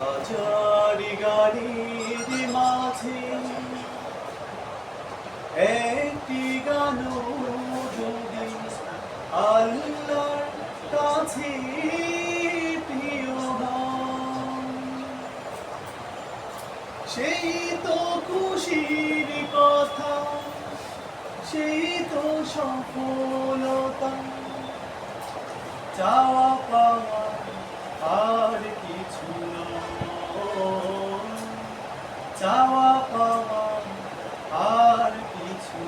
হাজারি গাড়ির মাঝে একটি গান যদি আল্লাহর কাছে প্রিয় সেই তো খুশির কথা, সেই তো সফলতা, চাওয়া পাওয়া আর কিছু চাওয়া পাওয়া আর কিছু।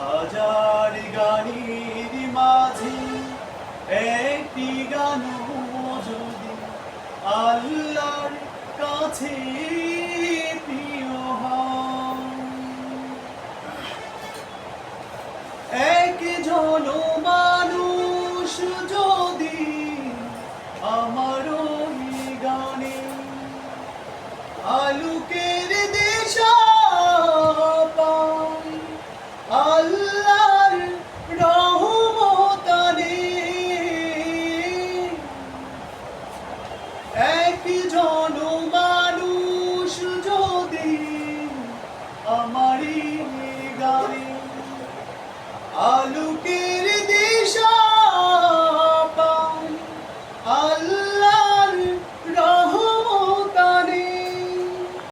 হাজার গাড়ির মাঝে একটি গান যদি আল্লাহর কাছে প্রিয় হয় একজন আলুকের দেশা পায় আল্লাহর রহমতানে একজন মানুষ যদি আমারই গানে আলুকে